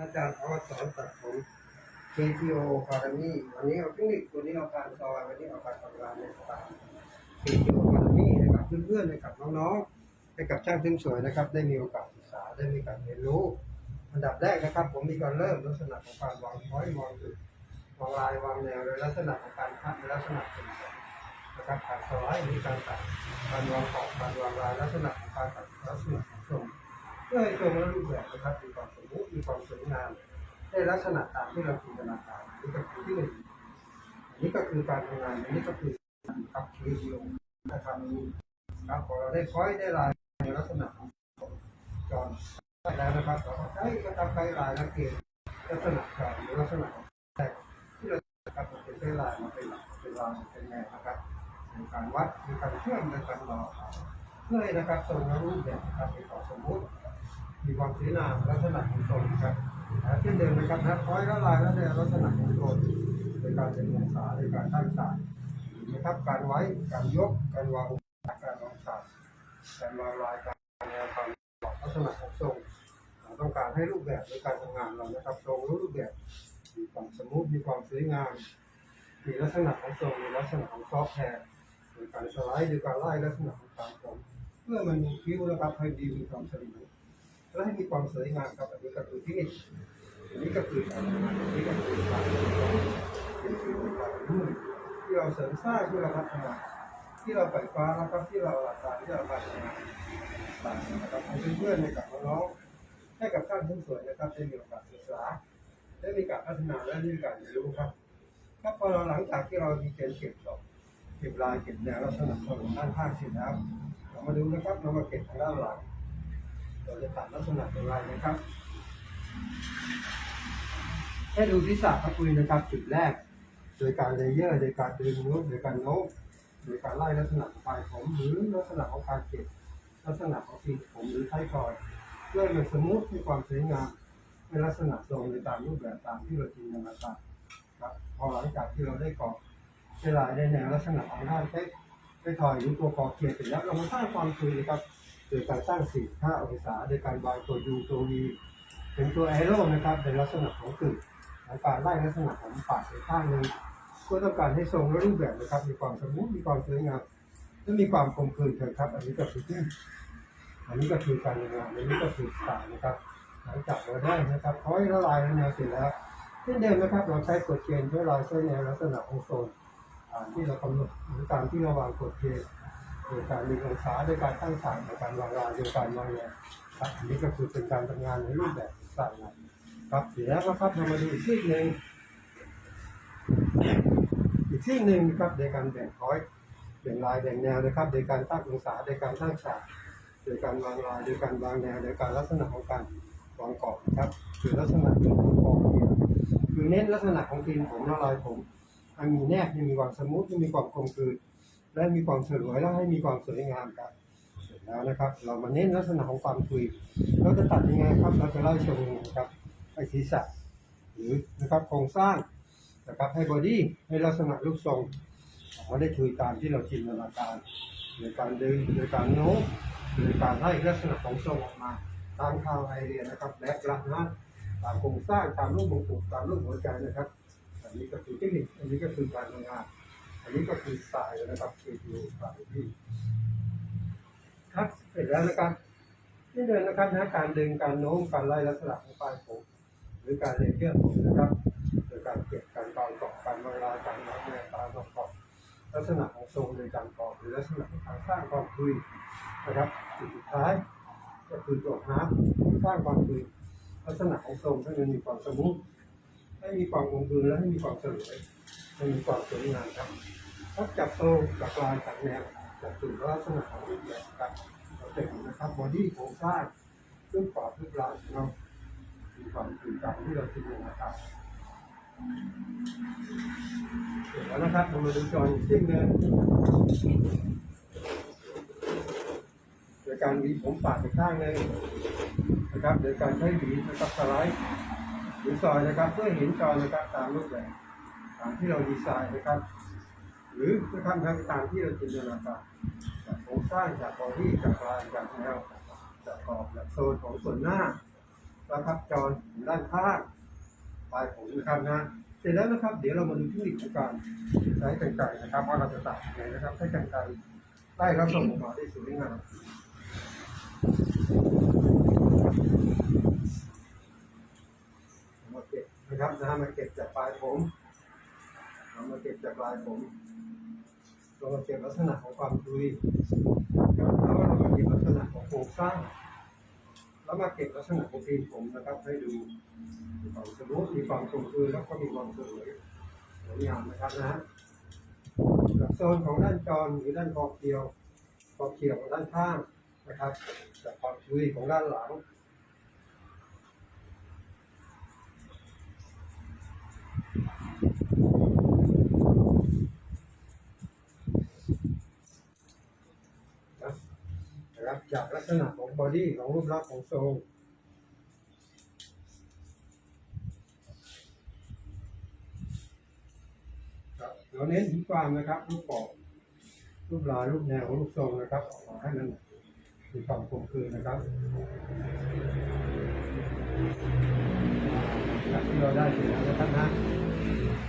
อาจารย์เขาสอนตัดผม KPO Academy วันนี้เอาเทคนิคตัวนี้เอาการซอยวันนี้เอาการทำงานในสไตล์ KPO Academy ให้กับเพื่อนๆให้กับน้องๆให้กับช่างเสริมสวยนะครับ ได้มีโอกาสศึกษาได้มีการเรียนรู้ อันดับแรกนะครับ ผมมีการเริ่มลักษณะของการวางพ้อยวางจุดวางลายวางแนวโดยลักษณะของการคัดในลักษณะเป็นนะครับการสไลด์มีการตัดการวางขอบการวางลายลักษณะของการตัดลักษณะของทรงเพื่อให้ทรงและรูปแบบนะครับมีความส มีความสวยงามในลักษณะตามที่เราจินตนาการนี่ก็คือที่หนึ่งอันนี้ก็คือการทำงานอันนี้ก็คือกับชีวิตโยมนะครับครับพอเราได้คอยได้ลายในลักษณะของจอนได้แล้วนะครับเราก็ใช้กระทำไกด์ลายและเกณฑ์ลักษณะจอนหรือลักษณะของแต่ที่เราครับเป็นได์ลายมาเป็นหลักเป็นรางเป็นแนวนะครับในการวัดมีการเชื่อมในการรอเพื่อในะครับทรงรูปแบบนะครับเป็นของสมมติ มีความสวยงามลักษณะของตนครับและเช่นเดิมนะครับนะคอยละลายและในลักษณะของตนในการเป็นองศาในการตั้งฉากนะครับ การไว้ การยก การวางการวางฉากการวางลายการแนวความลักษณะของทรงต้องการให้รูปแบบในการทำงานเรานะครับทรงรูปแบบมีความสมูทมีความสวยงาม มีลักษณะของทรงมีลักษณะของซอฟต์แวร์หรือการสไลด์หรือการไล่ลักษณะของการผมเพื่อมันมีคิ้วนะครับให้ดีมีความสวย และให้มีความสวยงามครับอันนี้ก็คือที่นี่อันนี้ก็คือการทำงานอันนี้ก็คือการเป็นคือการรุ่นที่เราเสริมสร้างที่เราพัฒนาที่เราไฝ่ฟ้านะครับที่เราหลักการที่เราพัฒนาต่างนะครับให้เพื่อนๆให้กับน้องให้กับท่านผู้สวยนะครับได้มีโอกาสศึกษาได้มีการพัฒนาและได้มีการเรียนรู้ครับครับพอเราหลังจากที่เรามีเกณฑ์เก็บดอกเก็บลายเก็บแนวลักษณะของด้านข้างเสร็จแล้วเรามาดูนะครับเรามาเก็บทางด้านหลัง เราจะตัดลักษณะเป็นไรนะครับ ให้ดูที่สระครับคุยนะครับจุดแรก โดยการเลเยอร์ โดยการดึงนู้นโดยการโน้มโดยการไล่ลักษณะของปลายผมหรือลักษณะของการเก็บลักษณะของสีผมหรือท้ายทอยเพื่อให้มันสมูทมีความสวยงามในลักษณะทรงในตามรูปแบบตามที่เราจินตนาการครับพอหลังจากที่เราได้กรอบเวลาได้แนวลักษณะของด้านเท็ไปถอยหรือตัวกอเกียร์เสร็จแล้วเรามาสร้างความสวยนะครับ โดยการสร้างสี่ห้าองศาโดยการวางตัวยูตัววีเป็นตัวแอโร่นะครับในลักษณะของกึ่งและการไล่ลักษณะของปากในข้างหนึ่งเพื่อต้องการให้ทรงและรูปแบบนะครับ มีความสมบูรณ์มีความสวยงามและมีความคมคืนเถิดครับ อันนี้ก็คืออันนี้ก็คือการงานอันนี้ก็คือสายนะครับ หลังจากเราได้นะครับคอยละลายและแนวเสร็จแล้วเช่นเดิมนะครับเราใช้กดเกณฑ์เพื่อลายเส้นแนวลักษณะของโซนที่เรากำหนดหรือตามที่เราวางกดเกณฑ์ โดยการดึงองศาโดยการตั้งฉากโดยการวางรายโดยการวางแนวครับอันนี้ก็คือเป็นการทำงานในรูปแบบสายงานครับเสร็จแล้วนะครับเรามาดูอีกที่หนึ่งอีกที่หนึ่งนะครับโดยการแบ่งคอยแบ่งลายแบ่งแนวนะครับโดยการตั้งองศาโดยการตั้งฉากโดยการวางลายโดยการวางแนวโดยการลักษณะของการวางกรอบนะครับ คือลักษณะของกรอบเดียวคือเน้นลักษณะของทีมผมละลายผมให้มีแนบมีความสมูทมีความคมคืน และมีความสวยและให้มีความสวยงามครับเสร็จแล้วนะครับ เรามาเน้นลักษณะของความทุย เราจะตัดยังไงครับ เราจะไล่ชมนะครับไอศีรษะหรือนะครับโครงสร้างนะครับให้บอดี้ให้ลักษณะรูปทรงออกมาได้ทุยตามที่เราจินตนาการโดยการดึงโดยการโน้มโดยการไล่ลักษณะของทรงออกมาตามทางไอเดียนะครับและกลักนะตามโครงสร้างตามรูปมงกุฎตามรูปหัวใจนะครับอันนี้ก็คือเทคนิคอันนี้ก็คือการทำงาน นนี้ก็คือสายนะครับคือดูสายที่ครับเสร็จแล้วนะครับที่เดินนะครับนะการดึงการโน้มการไล่ลักษณะของปลายผมหรือการเลเยอร์ผมนะครับโดยการเก็บการกองกาะการวางลายการวางแนวตามกรอบลักษณะของทรงโดยการกอบหรือลักษณะของการสร้างความคุยนะครับสุดท้ายก็คือตัวฮาร์ดสร้างความคุยลักษณะของทรงให้มันมีความสมูทให้มีความคงคืนและให้มีความสลวยให้มีความสวยงามครับ ถ้าจับโซ่จากลายจากแนวจากจุดลักษณะของรูปแบบครับเราจะเห็นนะครับบอดี้โครงสร้างซึ่งปอดทุกลายเรามีความตื่นตามที่เราจินตนาการเสร็จแล้วนะครับเรามาดูจออีกสิ่งหนึ่งโดยการหวีผมปาดไปข้างหนึงนะครับโดยการใช้หวีนะครับสไลด์หรือซอยนะครับ เพื่อเห็นจอนะครับตามรูปแบบตามที่เราดีไซน์นะครับ หรือนะครับทำตามที่เราจินตนาการจากโครงสร้างจากบอดี้จากลายจากแนวจากขอบจากโซนของส่วนหน้านะคับจรด้านข้างปลายผมนะครับนะเสร็จแล้วนะครับ เดี๋ยวเรามาดูเทคนิคของการใช้กรรไกรนะครับว่าเราจะตัดยังไงนะครับให้กรรไกรได้รับส่งออกมาได้สวยงามมาเก็บนะครับนะมาเก็บจากปลายผม เรามาเก็บจากลายผมเรามาเก็บลักษณะของความดุยแล้วเรามาเก็บลักษณะของโครงสร้าง แล้วมาเก็บลักษณะของปีนผมนะครับ ให้ดูมีความสมูทมีความคงคืนแล้วก็มีความสวยสวยงามนะครับนะฮะโซนของด้านจรหรือด้านขอบเคียวขอบเคียวของด้านข้างนะครับจากความคุยของด้านหลัง จากลักษณะของบอดี้ของรูปลักษณ์ของทรงครับเราเน้นถึงความนะครับรูปกรอบรูปลายรูปแนวรูปทรงนะครับ ออกมาให้มันมีความคงคืนนะครับจากที่เราได้เสร็จแล้วนะครับนะ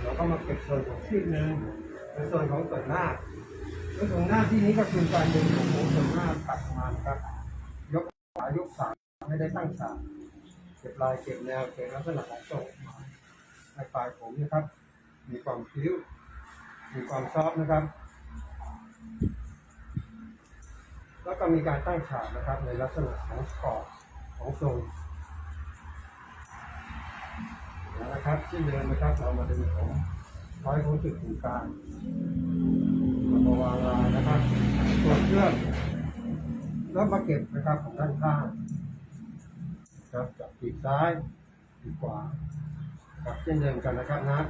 เราก็มาเก็บส่วนของซีกหนึ่งในส่วนของส่วนหน้า ในส่วนหน้าที่นี้ก็คือการดึงของส่วนหน้าตัดมาครับ ยกขายกสามไม่ได้ตั้งฉากเก็บลายเก็บแนวเก็บลักษณะของทรงมาในปลายผมนะครับ มีความคิ้ว มีความซอฟนะครับ แล้วก็มีการตั้งฉากนะครับ ในลักษณะของขอบของทรงนะครับที่เดินนะครับเรามาดึงผมร้อยของจุดศูนย์กลาง เรามาวางลายนะครับส่วเครื่องแล้วมาเก็บนะครับของด้านข้างครับจากปีกซ้ายปีกขวาครับเช่นเดิมกันนะครับนะ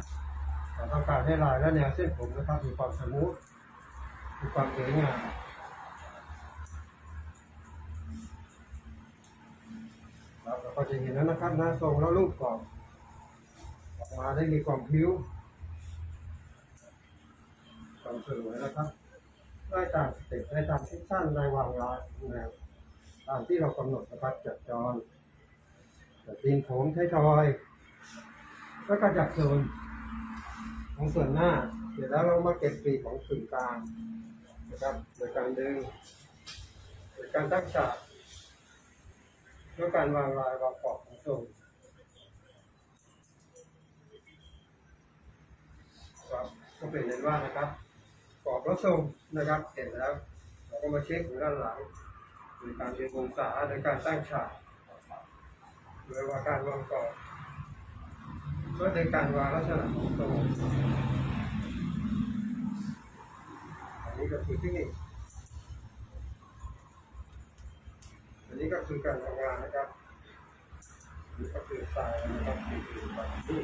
เราต้องการให้ลายและแนวเส้นผมนะครับ มีความสมูทมีความสวยงามครับเราก็จะเห็นแล้วนะครับน้าทรงแล้วรูปกรอบออกมาได้มีความพิ้ว ความสวยนะครับได้ตามสเต็ปได้ตามที่สั้นได้วางลายแนวตามที่เรากำหนดนะครับจัดจรจัดตีนโผมใช้ทอย แล้วก็จัดโซนของส่วนหน้า เสร็จแล้วเรามาเก็บปีของส่วนกลางนะครับโดยการดึงโดยการตั้งฉากแล้วยการวางลายวางขอบของทรงครับก็เป็นนั้นว่านะครับ กรอบแล้วทรงนะครับ เสร็จแล้ว เราก็มาเช็คของด้านหลังโดยการดึงองศาโดยการตั้งฉากโดยว่าการวางกรอบก็ในการวางลักษณะของทรงอันนี้ก็คือเทคนิคอันนี้ก็คือการทำงานนะครับอันนี่ก็คือสายนะครับคือคือแบบนี้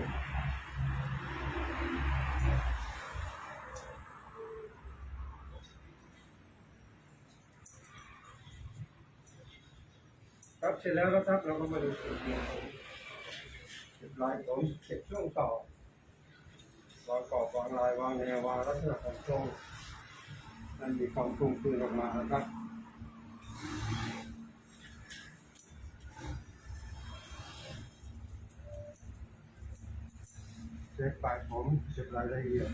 ครับเสร็จแล้วนะครับเราก็มาดูส่วนเดียวผมเก็บลายผมเก็บช่วงต่อวางกรอบวางลายวางแนววางลักษณะของทรงมันมีความคลุมคืนออกมานะครับเช็คปลายผมเก็บรายละเอียด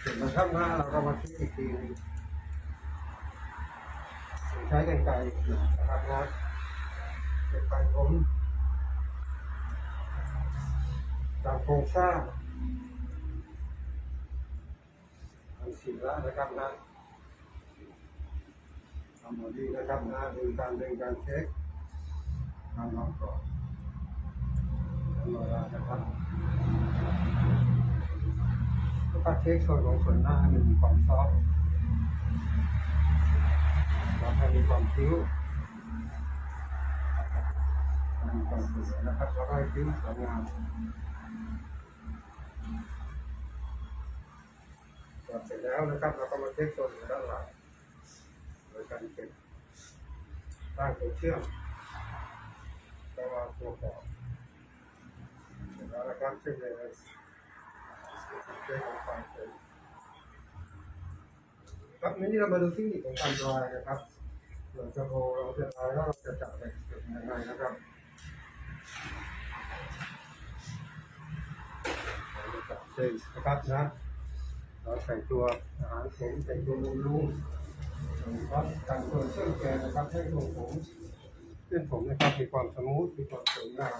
เสร็จแล้วครับหน้าเราก็มาเช็คอีกทีนึงใช้กันไกรนะครับนะเก็บ ไปผมตามโครงสร้างทำสีละนะครับนะทำมาดีนะครับนะดูการเดึงการเช็คทำลองก่อนทำเวลานะครับแล้วก็เช็คส่วนของส่วนหน้าให้มันมีความซอฟต์แล้วให้มีความคิ้ว สวยนะครับแล้วก็ให้คิ้วสวยงามครับเสร็จแล้วนะครับเราก็มาเช็คส่วนขอด้านหลังโดยการเก็บตั้งตัวเชื่อมก็วางตัวต่อเสร็จแล้วนะครับเช็คเลยเช็คของไฟเป็นครับนี้เรามาดูเทคนิคของการดรายนะครับเราจะโรเราจะดรายแล้วเราจะจับแบบยังไงนะครับ เส้นนะครับนะเราใส่ตัวอาหารเสริมใส่ตัวลูมลูครับการตัวเครื่องแกงนะครับให้ตัวผมเส้นผมนะครับมีความสมูทมีความสวยงาม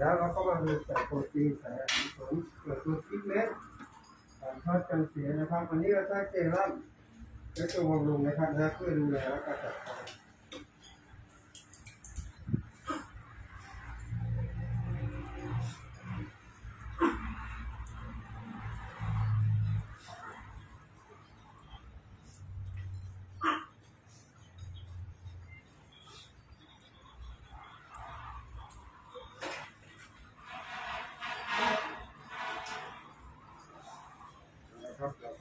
แล้วเราก็มาดูใส่โปรตีนใส่อาหารเสริมเกิดตัวคิดเม็ดการทอดกันเสียนะครับ วันนี้เราใช้เจลัมและตัวบำรุงนะครับนะเพื่อดูแลและการจัดการ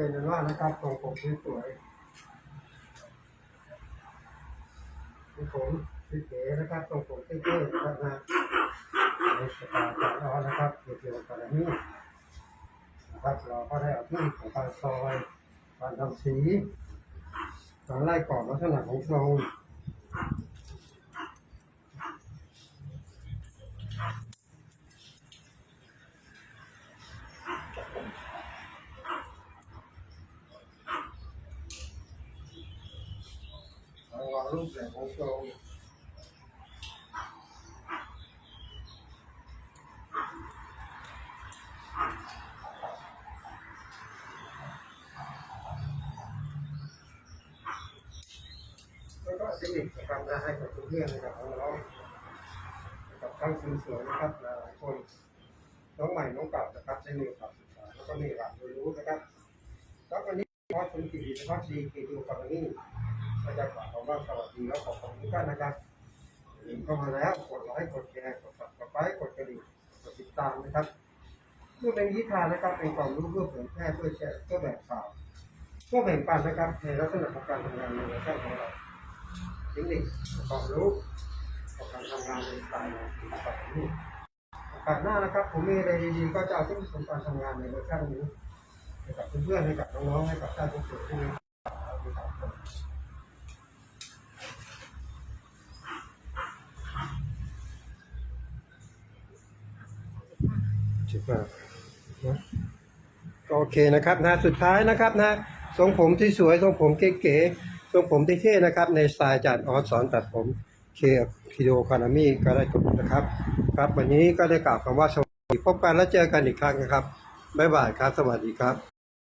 เป็นนว่านะครับตรงผมสวยๆผมที่เก๋นะครับตรงผมเท่ๆนะครับนะในสไตล์การร้อนนะครับเกี่ยวกับการนี้นะครับเราก็ได้เอาที่ของการซอยการทำสีการไล่กรอบลักษณะของทรง เรูปแบบของทรงแล้วก็เทคนิคสำคัญนะให้กับเพื่อนนะครับน้องกับทั้งสวยๆนะครับหลายคนน้องใหม่น้องเก่านะครับได้มีโอกาสศึกษาแล้วก็มีโอกเรียนรู้นะครับแล้ววันนี้พอคุณกิติพัฒน์ดีกิติวกรรม นี่ก็จะฝากคว่าสวัสดีแล้วขอบคุณทุกท่านนะครับอย่าลืมเข้ามาแล้วกดไลค์กดแชร์กด subscribe กดกระดิ่งกดติดตามนะครับเพื่อเป็นวิชานะครับเป็นความรู้เพื่อเผยแพร่เพื่อแชร์เพื่อแบ่งข่าวเพื่อแบ่งปันนะครับในลักษณะของการทำงานในเวอร์ชันของเราเทคนิคความรู้ของการทำงานในสไตล์แบบนี้โอกาสหน้านะครับ ผมมีอะไรดีๆก็จะเอาเทคนิคของการทำงานในเวอร์ชันนี้ให้กับเพื่อนๆให้กับน้องๆให้กับชาติทุกคนที่มีสามคนสิบห้าน โอเคนะครับนะสุดท้ายนะครับนะทรงผมที่สวยทรงผมเก๋ๆทรงผมที่เท่นะครับ ในสไตล์จัดออสสอนตัดผมเคคิโดคานามีก็ได้จบนะครับ ครับวันนี้ก็ได้กล่าวคำว่าสวัสดีพบกันแล้วเจอกันอีกครั้งนะครับบ๊ายบายครับ สวัสดีครับ